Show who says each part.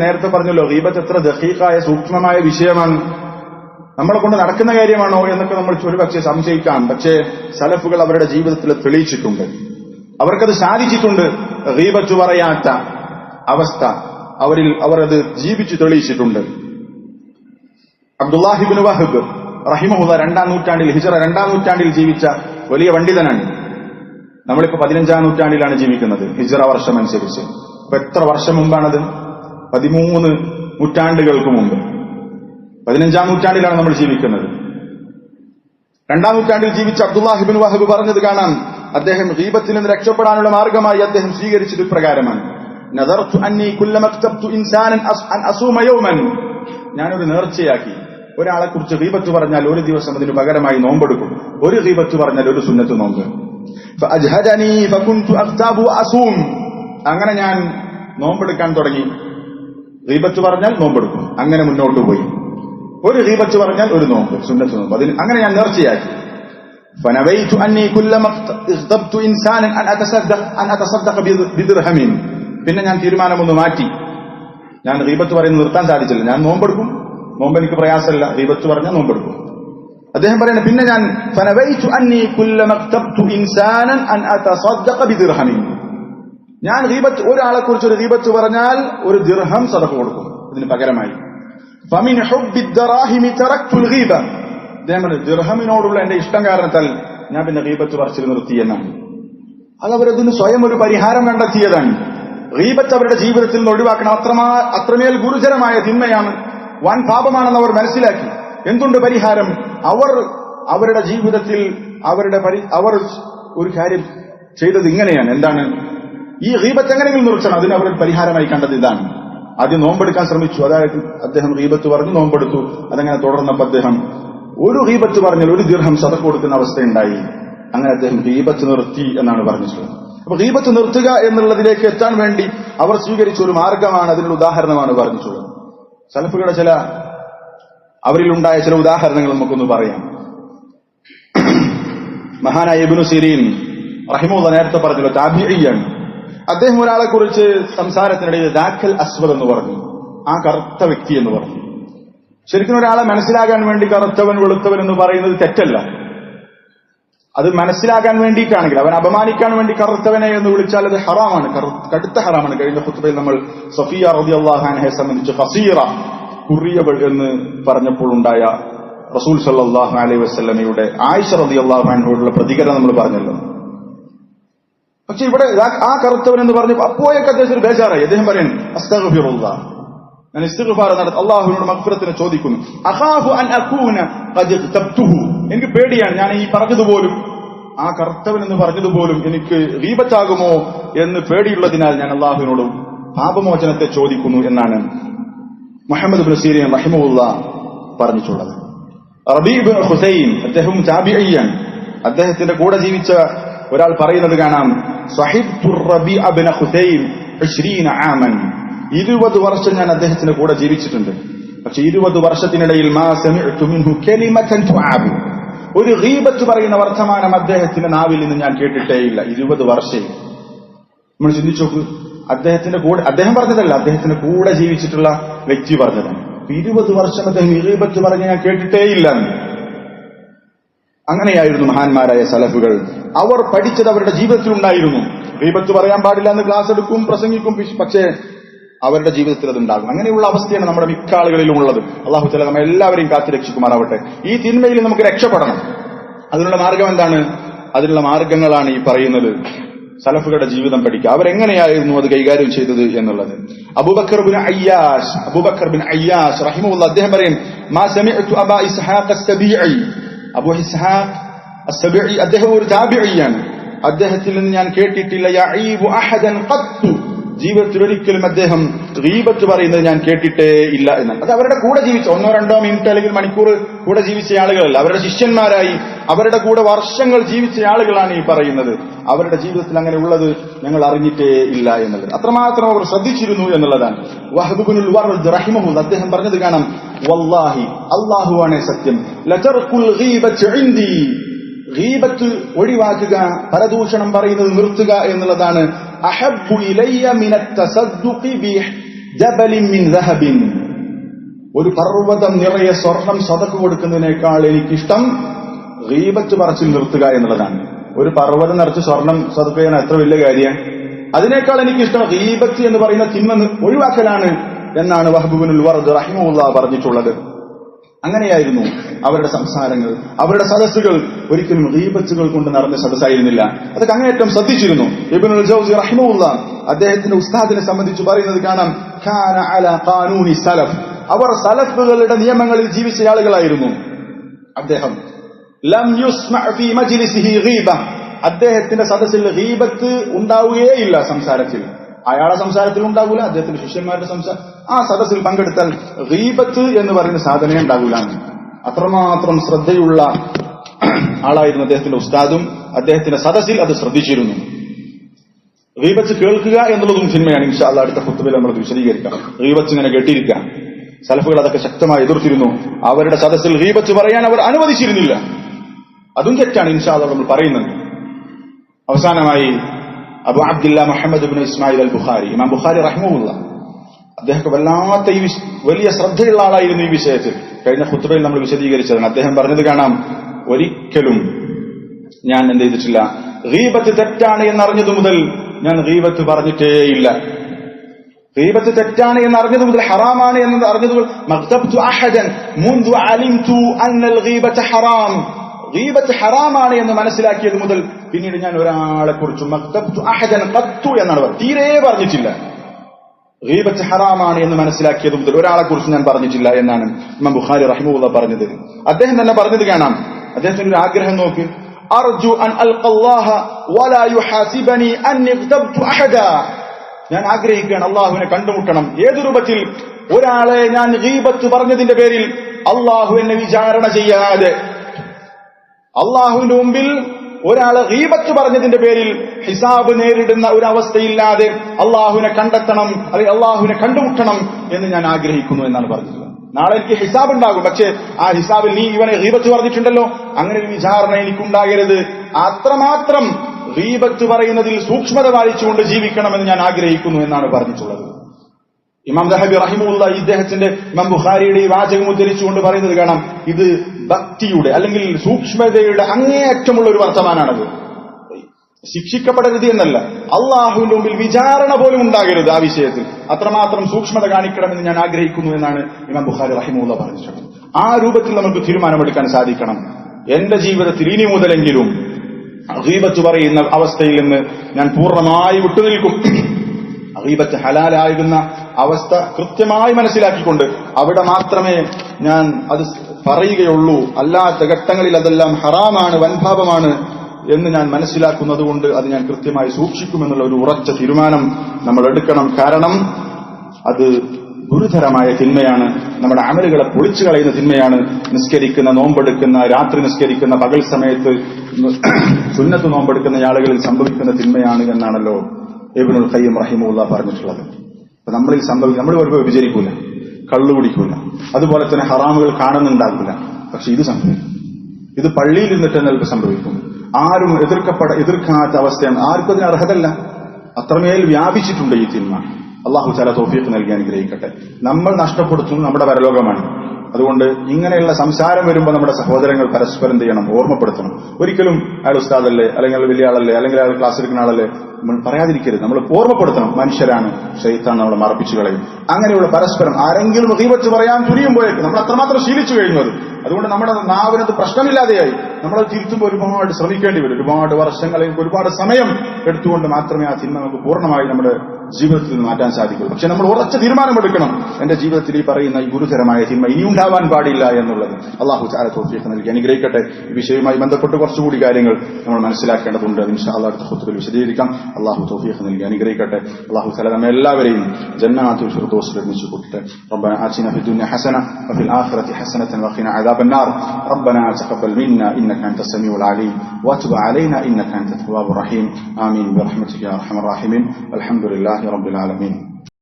Speaker 1: നേരത്തെ പറഞ്ഞല്ലോ ഗീബത്ത് എത്ര ദഹീഖായ സൂക്ഷ്മമായ വിഷയമാണ്. നമ്മളെ കൊണ്ട് നടക്കുന്ന കാര്യമാണോ എന്നൊക്കെ നമ്മൾ ഒരുപക്ഷെ സംശയിക്കാം പക്ഷേ സലഫുകൾ അവരുടെ ജീവിതത്തിൽ തെളിയിച്ചിട്ടുണ്ട്. അവർക്കത് സാധിച്ചിട്ടുണ്ട് ഗീബത്ത് പറയാത്ത അവസ്ഥ അവരിൽ അവർ അത് ജീവിച്ചു തെളിയിച്ചിട്ടുണ്ട്. അബ്ദുല്ലാഹിബിൻ വഹബ് റഹിമഹുദ രണ്ടാം നൂറ്റാണ്ടിൽ ഹിജറ രണ്ടാം നൂറ്റാണ്ടിൽ ജീവിച്ച വലിയ പണ്ഡിതനാണ്. നമ്മളിപ്പോ പതിനഞ്ചാം നൂറ്റാണ്ടിലാണ് ജീവിക്കുന്നത് ഹിജറ വർഷം അനുസരിച്ച് അപ്പൊ എത്ര വർഷം മുമ്പാണത്? പതിമൂന്ന് നൂറ്റാണ്ടുകൾക്ക് മുമ്പ്. പതിനഞ്ചാം നൂറ്റാണ്ടിലാണ് നമ്മൾ ജീവിക്കുന്നത്. രണ്ടാം നൂറ്റാണ്ടിൽ ജീവിച്ച അബ്ദുല്ലാഹിബിൻ വഹബ് പറഞ്ഞത് കാണാം അദ്ദേഹം ദീപത്തിൽ നിന്ന് രക്ഷപ്പെടാനുള്ള മാർഗമായി അദ്ദേഹം സ്വീകരിച്ചത് ഇപ്രകാരമാണ്. ഞാനൊരു നേർച്ചയാക്കി. ഒരാളെ കുറിച്ച് ദീപത്ത് പറഞ്ഞാൽ ഒരു ദിവസം അതിന് പകരമായി നോമ്പെടുക്കും. ഒരു ദീപത്ത് പറഞ്ഞാൽ ഒരു സുന്നത്ത് നോമ്പ്. അങ്ങനെ ഞാൻ നോമ്പെടുക്കാൻ തുടങ്ങി. ഗീബത്ത് പറഞ്ഞാൽ നോമ്പെടുക്കും അങ്ങനെ മുന്നോട്ട് പോയി ഒരു ഗീബത്ത് പറഞ്ഞാൽ ഒരു നോമ്പ് സുന്നത്ത് നോമ്പ് അതിന് അങ്ങനെ ഞാൻ നേർച്ചയാക്കി فنويت أني كلما اغتبت إنسانا أن أتصدق أن أتصدق بدرهم പിന്നെ ഞാൻ തീരുമാനമൊന്ന് മാറ്റി ഞാൻ ഗീബത്ത് പറയുന്നത് നിർത്താൻ സാധിച്ചില്ല ഞാൻ നോമ്പെടുക്കും നോമ്പ് എനിക്ക് പ്രയാസമല്ല ഗീബത്ത് പറഞ്ഞാൽ നോമ്പെടുക്കും അദ്ദേഹം പറയുന്നത് പിന്നെ ഞാൻ ഞാൻ റീബത്ത് ഒരാളെ കുറിച്ച് ഒരു റീബത്ത് പറഞ്ഞാൽ ഒരു ദിർഹം സദഖ കൊടുക്കും. ഇതിന് പകരമായി. ദിർഹമിനോടുള്ള എന്റെ ഇഷ്ടം കാരണത്താൽ ഞാൻ പിന്നെ റീബത്ത് പറച്ചിൽ നിർത്തി എന്നാണ്. അത് അവരതിന് സ്വയം ഒരു പരിഹാരം കണ്ടെത്തിയതാണ്. റീബത്ത് അവരുടെ ജീവിതത്തിൽ നിന്ന് ഒഴിവാക്കണം അത്രമാ അത്രമേൽ ഗുരുതരമായ തിന്മയാണ്. വൻ പാപമാണെന്ന് അവർ മനസ്സിലാക്കി. എന്തുണ്ട് പരിഹാരം? അവർ അവരുടെ ജീവിതത്തിൽ അവരുടെ അവർ ഒരു കാര്യം ചെയ്തത് ഇങ്ങനെയാണ്. എന്താണ്? ഈ റീബത്ത് എങ്ങനെയെങ്കിലും നിർത്തണം. അതിന് അവർ പരിഹാരമായി കണ്ടത് ഇതാണ്. ആദ്യം നോമ്പെടുക്കാൻ ശ്രമിച്ചു. അതായത് അദ്ദേഹം റീബത്ത് പറഞ്ഞു നോമ്പെടുത്തു. അതങ്ങനെ തുടർന്നപ്പോൾ അദ്ദേഹം ഒരു റീബത്ത് പറഞ്ഞാൽ ഒരു ദീർഘം സതക്ക് കൊടുക്കുന്ന അവസ്ഥയുണ്ടായി. അങ്ങനെ അദ്ദേഹം റീബത്ത് നിർത്തി എന്നാണ് പറഞ്ഞിട്ടുള്ളത്. അപ്പൊ റീബത്ത് നിർത്തുക എന്നുള്ളതിലേക്ക് എത്താൻ വേണ്ടി അവർ സ്വീകരിച്ച ഒരു മാർഗമാണ് അതിനുള്ള ഉദാഹരണമാണ് പറഞ്ഞിട്ടുള്ളത്. സലഫുകളുടെ ചില അവരിലുണ്ടായ ചില ഉദാഹരണങ്ങൾ നമുക്കൊന്ന് പറയാം. മഹാനായ ഇബ്നു സിരീൻ റഹിമുള്ള നേരത്തെ പറഞ്ഞല്ലോ താബിയാണ് അദ്ദേഹം ഒരാളെ കുറിച്ച് സംസാരത്തിനിടയിൽ ദാഖൽ അസ്വദ് എന്ന് പറഞ്ഞു. ആ കറുത്ത വ്യക്തി എന്ന് പറഞ്ഞു. ശരിക്കും ഒരാളെ മനസ്സിലാകാൻ വേണ്ടി കറുത്തവൻ വെളുത്തവൻ എന്ന് പറയുന്നത് തെറ്റല്ല. അത് മനസ്സിലാക്കാൻ വേണ്ടിയിട്ടാണെങ്കിൽ അവൻ അപമാനിക്കാൻ വേണ്ടി കറുത്തവനെ എന്ന് വിളിച്ചാൽ അത് ഹറാമാണ്. കടുത്ത ഹറാമാണ്. കഴിഞ്ഞ ഫുത്തുബയിൽ നമ്മൾ സഫിയ റബി അള്ളാഹാനെ സംബന്ധിച്ച് ഫസീറ കുറിയവൾ എന്ന് പറഞ്ഞപ്പോൾ ഉണ്ടായ റസൂൽ സല്ലാഹു അലൈഹി വസ്ലമയുടെ ആയിഷ റബി അള്ളാഹാനോടുള്ള പ്രതികരണം നമ്മൾ പറഞ്ഞല്ലോ. പക്ഷെ ഇവിടെ ആ കറുത്തവൻ എന്ന് പറഞ്ഞു അപ്പോയൊക്കെ അദ്ദേഹം ഒരു ബേജാറായി. അദ്ദേഹം പറയുന്നു അസ്തഗ്ഫിറുല്ലാ. ഞാൻ ഇസ്തിഗ്ഫാർ നടത്തി. അള്ളാഹുവിനോട് മഗ്ഫിറത്തിനെ ചോദിക്കുന്നു. അഹാഹു അൻ അകൂന ഖദ് എനിക്ക് പേടിയാണ്. ഞാൻ ഈ പറഞ്ഞതുപോലും ആ കർത്തവൻ എന്ന് പറഞ്ഞതുപോലും എനിക്ക് റീബത്താകുമോ എന്ന് പേടിയുള്ളതിനാൽ ഞാൻ അള്ളാഹുവിനോട് പാപമോചനത്തെ ചോദിക്കുന്നു എന്നാണ് മുഹമ്മദ് റഹിമുള്ള റഹിമുല്ല പറഞ്ഞിട്ടുള്ളത്. റബീബ് ഹുസൈൻ അദ്ദേഹം ചാബിയാണ് അദ്ദേഹത്തിന്റെ കൂടെ ജീവിച്ച ഒരാൾ പറയുന്നത് കാണാം. സഹിബ്തു റബീഅ അബിന ഹുസൈം 20 ആമൻ. ഇരുപത് വർഷം ഞാൻ അദ്ദേഹത്തിന്റെ കൂടെ ജീവിച്ചിട്ടുണ്ട്. പക്ഷെ ഇരുപത് വർഷത്തിനിടയിൽ ഒരു ഗീബത്ത് പറയുന്ന വർത്തമാനം അദ്ദേഹത്തിന്റെ നാവിൽ നിന്ന് ഞാൻ കേട്ടിട്ടേയില്ല ഇരുപത് വർഷം. നമ്മൾ ചിന്തിച്ചു നോക്ക് അദ്ദേഹത്തിന്റെ കൂടെ അദ്ദേഹം പറഞ്ഞതല്ല അദ്ദേഹത്തിന്റെ കൂടെ ജീവിച്ചിട്ടുള്ള വ്യക്തി പറഞ്ഞതാണ്. ഇരുപത് വർഷം അദ്ദേഹം ഇറീബത്ത് പറഞ്ഞ് ഞാൻ കേട്ടിട്ടേയില്ല. അങ്ങനെയായിരുന്നു മഹാന്മാരായ സലഫുകൾ. അവർ പഠിച്ചത് അവരുടെ ജീവിതത്തിൽ ഉണ്ടായിരുന്നു. റീബത്ത് പറയാൻ പാടില്ല എന്ന് ക്ലാസ് എടുക്കും പ്രസംഗിക്കും പക്ഷേ അവരുടെ ജീവിതത്തിൽ അത് ഉണ്ടാകും. അങ്ങനെയുള്ള അവസ്ഥയാണ് നമ്മുടെ മിക്ക ആളുകളിലും ഉള്ളത്. അള്ളാഹു ചില നമ്മൾ എല്ലാവരെയും കാത്തുരക്ഷിക്കുമാറാവട്ടെ ഈ തിന്മയിൽ നമുക്ക് രക്ഷപ്പെടണം. അതിനുള്ള മാർഗം എന്താണ്? അതിനുള്ള മാർഗങ്ങളാണ് ഈ പറയുന്നത്. സലഫുകളുടെ ജീവിതം പഠിക്കുക. അവരെങ്ങനെയായിരുന്നു അത് കൈകാര്യം ചെയ്തത് എന്നുള്ളത്? അബൂബക്കർ ബിൻ അയ്യാസ്. അബൂബക്കർ ബിൻ അയ്യാസ് റഹിമുള്ള അദ്ദേഹം പറയും മാ ഇസ്ഹാഖ് അബൂ ഇസ്ഹാഖ് അസ്സബീഇ അദ്ദേഹം ഒരു താബിഴിയാണ് അദ്ദേഹത്തിൽ നിന്ന് ഞാൻ കേട്ടിട്ടില്ല. ജീവിതത്തിൽ ഒരിക്കലും അദ്ദേഹം ഗീബത്ത് പറയുന്നത് ഞാൻ കേട്ടിട്ടേ ഇല്ല എന്നാണ്. അത് അവരുടെ കൂടെ ജീവിച്ച ഒന്നോ രണ്ടോ മിനിറ്റ് അല്ലെങ്കിൽ മണിക്കൂർ കൂടെ ജീവിച്ച ആളുകളല്ല. അവരുടെ ശിഷ്യന്മാരായി അവരുടെ കൂടെ വർഷങ്ങൾ ജീവിച്ച ആളുകളാണ് ഈ പറയുന്നത്. അവരുടെ ജീവിതത്തിൽ അങ്ങനെ ഉള്ളത് ഞങ്ങൾ അറിഞ്ഞിട്ടേ ഇല്ല എന്നുള്ളത്. അത്രമാത്രം അവർ ശ്രദ്ധിച്ചിരുന്നു എന്നുള്ളതാണ്. വഹബുബുനുൽ വറദ് റഹിമഹുൽ അദ്ദേഹം പറഞ്ഞത് കാണാം. വല്ലാഹി അല്ലാഹുവാണേ സത്യം. ലതർക്കുൽ ഗീബത്ത് ഒഴിവാക്കുക പരദൂഷണം പറയുന്നത് നിർത്തുക എന്നുള്ളതാണ്. അഹബ്ബു ഇലയ്യ ഒരു പർവതം നിറയെ സ്വർണം സതക്ക് കൊടുക്കുന്നതിനേക്കാൾ എനിക്കിഷ്ടം ഗീബത്ത് പറച്ചിൽ നിർത്തുക എന്നുള്ളതാണ്. ഒരു പർവതം നിറച്ച് സ്വർണം സതക്ക് ചെയ്യാൻ എത്ര വലിയ കാര്യം? അതിനേക്കാൾ എനിക്കിഷ്ടം ഗീബത്ത് എന്ന് പറയുന്ന തിന്മ ഒഴിവാക്കലാണ്. എന്നാണ് വഹബുബിനുൽ വർദ് റഹിമുല്ല പറഞ്ഞിട്ടുള്ളത്. അങ്ങനെയായിരുന്നു അവരുടെ സംസാരങ്ങൾ. അവരുടെ സദസ്സുകൾ ഒരിക്കലും റീബച്ചുകൾ കൊണ്ട് നടന്ന സദസ്സായിരുന്നില്ല. അതൊക്കെ അങ്ങേയറ്റം ശ്രദ്ധിച്ചിരുന്നു. ഇബിനുൽ ജൗസി റഹിമുല്ല അദ്ദേഹത്തിന്റെ ഉസ്താദിനെ സംബന്ധിച്ച് പറയുന്നത് കാണാം സലഫ്. അവർ സലഫുകളുടെ നിയമങ്ങളിൽ ജീവിച്ച ആളുകളായിരുന്നു. അദ്ദേഹം ലം അദ്ദേഹത്തിന്റെ സദസ്സിൽ ഗീബത്ത് ഉണ്ടാവുകയേയില്ല സംസാരത്തിൽ. അയാളെ സംസാരത്തിൽ ഉണ്ടാകൂല അദ്ദേഹത്തിന്റെ ശിഷ്യന്മാരുടെ സംസാരം ആ സദസ്സിൽ പങ്കെടുത്താൽ റീബത്ത് എന്ന് പറയുന്ന സാധനമേ ഉണ്ടാകൂല. അത്രമാത്രം ശ്രദ്ധയുള്ള ആളായിരുന്നു അദ്ദേഹത്തിന്റെ ഉസ്താദും അദ്ദേഹത്തിന്റെ സദസ്സിൽ അത് ശ്രദ്ധിച്ചിരുന്നു. റീബത്ത് കേൾക്കുക എന്നുള്ളതും സിനിമയാണ് ഇൻഷാ അല്ലാ അടുത്ത കുത്തുബിൽ നമ്മൾ വിശദീകരിക്കാം. റീബത്ത് ഇങ്ങനെ കേട്ടിരിക്കാം. സലഫുകൾ അതൊക്കെ ശക്തമായി എതിർത്തിരുന്നു. അവരുടെ സദസ്സിൽ റീബത്ത് പറയാൻ അവർ അനുവദിച്ചിരുന്നില്ല. അതും തെറ്റാണ് ഇൻഷാ അല്ലാ നമ്മൾ പറയുന്നത്. അവസാനമായി അബു അബ്ദുല്ല മുഹമ്മദ് ബിൻ ഇസ്മായിൽ അൽ ബുഖാരി ഇമാം ബുഖാരി റഹ്മുല്ല അദ്ദേഹം വല്ലാത്ത ഈ വലിയ ശ്രദ്ധയുള്ള ആളായിരുന്നു ഈ വിഷയത്തിൽ. കഴിഞ്ഞ ഖുത്തുബയിൽ നമ്മൾ വിശദീകരിച്ചതാണ്. അദ്ദേഹം പറഞ്ഞത് കാണാം ഒരിക്കലും ഞാൻ എന്ത് ചെയ്തിട്ടില്ല. റീബത്ത് തെറ്റാണ് എന്നറിഞ്ഞതു മുതൽ ഞാൻ റീബത്ത് പറഞ്ഞിട്ടേയില്ല. റീബത്ത് തെറ്റാണ് എന്ന് അറിഞ്ഞത് മുതൽ ഹറാമാണ് എന്ന് അറിഞ്ഞത് മുതൽ ഹറാമാണ് എന്ന് മനസ്സിലാക്കിയത് മുതൽ പിന്നീട് ഞാൻ ഒരാളെ കുറിച്ച് എന്നാണ് തീരെ പറഞ്ഞിട്ടില്ല. ഗീബത്ത് ഹറാമാണ് എന്ന് മനസ്സിലാക്കിയത് മുതൽ ഒരാളെ കുറിച്ച് ഞാൻ പറഞ്ഞിട്ടില്ല എന്നാണ് ഇമാം ബുഖാരി റഹിമുള്ള പറഞ്ഞത്. അദ്ദേഹം തന്നെ പറഞ്ഞത് കാണാം. അദ്ദേഹത്തിന് ഒരു ആഗ്രഹം നോക്ക്. അർജു അൻ ഞാൻ ആഗ്രഹിക്കുകയാണ് അള്ളാഹുവിനെ കണ്ടുമുട്ടണം. ഏത് രൂപത്തിൽ? ഒരാളെ ഞാൻ ഗീബത്ത് പറഞ്ഞതിന്റെ പേരിൽ അള്ളാഹു എന്നെ വിചാരണ ചെയ്യാതെ. അള്ളാഹുവിന്റെ മുമ്പിൽ ഒരാളെ റീബത്ത് പറഞ്ഞതിന്റെ പേരിൽ ഹിസാബ് നേരിടുന്ന ഒരു അവസ്ഥയില്ലാതെ അള്ളാഹുവിനെ കണ്ടെത്തണം അല്ലെങ്കിൽ അള്ളാഹുവിനെ കണ്ടുമുട്ടണം എന്ന് ഞാൻ ആഗ്രഹിക്കുന്നു എന്നാണ് പറഞ്ഞത്. നാളെ എനിക്ക് ഹിസാബ് ഉണ്ടാകും. പക്ഷെ ആ ഹിസാബിൽ നീ ഇവനെ റീബത്ത് പറഞ്ഞിട്ടുണ്ടല്ലോ. അങ്ങനെ ഒരു വിചാരണ എനിക്കുണ്ടാകരുത്. അത്രമാത്രം റീബത്ത് പറയുന്നതിൽ സൂക്ഷ്മത പാലിച്ചുകൊണ്ട് ജീവിക്കണമെന്ന് ഞാൻ ആഗ്രഹിക്കുന്നു എന്നാണ് പറഞ്ഞിട്ടുള്ളത്. ഇമാം ദഹബി റഹിമുള്ള ഇദ്ദേഹത്തിന്റെ ഇമാം ബുഖാരിയുടെ ഈ വാചകം ഉദ്ധരിച്ചുകൊണ്ട് പറയുന്നത് കാണാം. ഇത് ഭക്തിയുടെ അല്ലെങ്കിൽ സൂക്ഷ്മതയുടെ അങ്ങേയറ്റമുള്ള ഒരു വർത്തമാനാണത്. ശിക്ഷിക്കപ്പെടരുത് എന്നല്ല. അള്ളാഹുവിന്റെ മുമ്പിൽ വിചാരണ പോലും ഉണ്ടാകരുത് ആ വിഷയത്തിൽ. അത്രമാത്രം സൂക്ഷ്മത കാണിക്കണമെന്ന് ഞാൻ ആഗ്രഹിക്കുന്നു എന്നാണ് ഇമാം ബുഖാരി റഹിമുള്ള പറഞ്ഞിട്ടുള്ളത്. ആ രൂപത്തിൽ നമുക്ക് തീരുമാനമെടുക്കാൻ സാധിക്കണം. എന്റെ ജീവിതത്തിൽ ഇനി മുതലെങ്കിലും അഹീബത്ത് പറയുന്ന അവസ്ഥയിൽ നിന്ന് ഞാൻ പൂർണമായി വിട്ടുനിൽക്കും. അഹീബത്ത് ഹലാലായിരുന്ന അവസ്ഥ കൃത്യമായി മനസ്സിലാക്കിക്കൊണ്ട് അവിടെ മാത്രമേ ഞാൻ അത് പറയുകയുള്ളൂ. അല്ലാത്ത ഘട്ടങ്ങളിൽ അതെല്ലാം ഹറാമാണ് വൻഭാപമാണ് എന്ന് ഞാൻ മനസ്സിലാക്കുന്നതുകൊണ്ട് അത് ഞാൻ കൃത്യമായി സൂക്ഷിക്കുമെന്നുള്ള ഒരു ഉറച്ച തീരുമാനം നമ്മൾ എടുക്കണം. കാരണം അത് ഗുരുതരമായ തിന്മയാണ്. നമ്മുടെ അമലുകളെ പൊളിച്ചു കളയുന്ന തിന്മയാണ്. നിസ്കരിക്കുന്ന നോമ്പെടുക്കുന്ന രാത്രി നിസ്കരിക്കുന്ന പകൽ സമയത്ത് സുന്നത്ത് നോമ്പെടുക്കുന്ന ആളുകളിൽ സംഭവിക്കുന്ന തിന്മയാണ് എന്നാണല്ലോ എബിനുൽ ഖയ്യം റഹിമുല്ല പറഞ്ഞിട്ടുള്ളത്. നമ്മളിൽ സംഭവിക്കും നമ്മൾ വരുമ്പോൾ വിചരിക്കൂല. കള്ളു കുടിക്കൂല. അതുപോലെ തന്നെ ഹറാമുകൾ കാണുന്നുണ്ടാകില്ല പക്ഷെ ഇത് സംഭവിക്കും. ഇത് പള്ളിയിൽ നിന്നിട്ട് നിങ്ങൾക്ക് സംഭവിക്കും. ആരും എതിർക്കപ്പെട എതിർക്കാത്ത അവസ്ഥയാണ്. ആർക്കും അതിന് അർഹതല്ല. അത്രമേൽ വ്യാപിച്ചിട്ടുണ്ട് ഈ തിന്മ അള്ളാഹു ചാല തോഫീക്ക് നൽകി അനുഗ്രഹിക്കട്ടെ. നമ്മൾ നഷ്ടപ്പെടുത്തുന്നത് നമ്മുടെ പരലോകമാണ്. അതുകൊണ്ട് ഇങ്ങനെയുള്ള സംസാരം വരുമ്പോൾ നമ്മുടെ സഹോദരങ്ങൾ പരസ്പരം ചെയ്യണം? ഓർമ്മപ്പെടുത്തണം. ഒരിക്കലും അയാൾ ഉസ്താദല്ലേ അല്ലെങ്കിൽ അയാൾ വലിയ ആളല്ലേ അല്ലെങ്കിൽ അയാൾ ക്ലാസ് എടുക്കുന്ന ആളല്ലേ പറയാതിരിക്കരുത്. നമ്മൾ ഓർമ്മപ്പെടുത്തണം. മനുഷ്യരാണ്. ഷെയ്ത്താൻ നമ്മളെ മറപ്പിച്ചു കളയും. അങ്ങനെയുള്ള പരസ്പരം ആരെങ്കിലും റീവച്ച് പറയാൻ തുനിയുമ്പോഴേക്കും നമ്മൾ അത്രമാത്രം ശീലിച്ചു കഴിഞ്ഞത് അതുകൊണ്ട് നമ്മുടെ നാവിനത് പ്രശ്നമില്ലാതെയായി. നമ്മളത് തിരുത്തുമ്പോൾ ഒരുപാട് ശ്രമിക്കേണ്ടി വരും ഒരുപാട് വർഷങ്ങൾ അല്ലെങ്കിൽ ഒരുപാട് സമയം എടുത്തുകൊണ്ട് മാത്രമേ ആ തിന്മ നമുക്ക് പൂർണ്ണമായി നമ്മുടെ ജീവിതത്തിൽ നിന്ന് മാറ്റാൻ സാധിക്കൂ പക്ഷെ നമ്മൾ ഉറച്ച തീരുമാനമെടുക്കണം എന്റെ ജീവിതത്തിൽ ഈ പറയുന്ന ഈ ഗുരുതരമായ തിന്മ ഇനി ഉണ്ടാവാൻ പാടില്ല എന്നുള്ളത് അള്ളാഹു ചാല തോഫീഖ് നൽകി അനുഗ്രഹിക്കട്ടെ ഈ വിഷയവുമായി ബന്ധപ്പെട്ട് കുറച്ചുകൂടി കാര്യങ്ങൾ നമ്മൾ മനസ്സിലാക്കേണ്ടതുണ്ട് ഇൻഷാ അള്ളാഹ് അടുത്ത ഖുത്തുബിൽ വിശദീകരിക്കാം അള്ളാഹു തോഫീഖ് നൽകി അനുഗ്രഹിക്കട്ടെ അള്ളാഹു ചാല നമ്മെ എല്ലാവരെയും ജന്നാത്തുൽ ഫിർദൗസിൽ ഒരുമിച്ച് കൂട്ടട്ടെ ربنا آتنا في الدنيا حسنة وفي الآخرة حسنة وقنا عذاب النار ربنا تقبل منا إنك أنت السميع العليم. وتب علينا إنك أنت التواب الرحيم. آمين. برحمتك يا أرحم الراحمين. الحمد لله رب العالمين.